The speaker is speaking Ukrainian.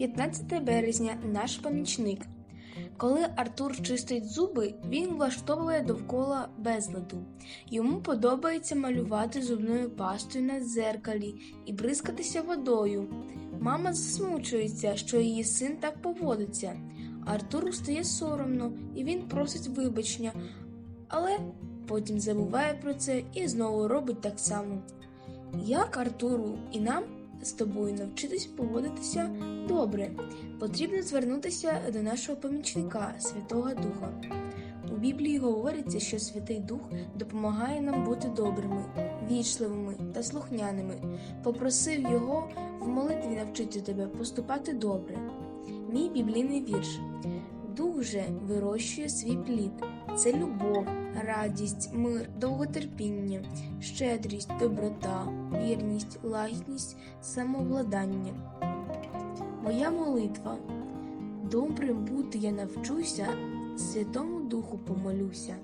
15 березня наш помічник. Коли Артур чистить зуби, він влаштовує довкола безладу. Йому подобається малювати зубною пастою на дзеркалі і бризкатися водою. Мама засмучується, що її син так поводиться. Артуру стає соромно і він просить вибачення, але потім забуває про це і знову робить так само. Як Артуру і нам з тобою навчитись поводитися добре, потрібно звернутися до нашого помічника Святого Духа. У Біблії говориться, що Святий Дух допомагає нам бути добрими, вічливими та слухняними. Попросив його в молитві навчити тебе поступати добре. Мій біблійний вірш. Дух же вирощує свій плід. Це любов, радість, мир, довготерпіння, щедрість, доброта, вірність, лагідність, самовладання. Моя молитва. Добрим бути я навчуся, Святому Духу помолюся.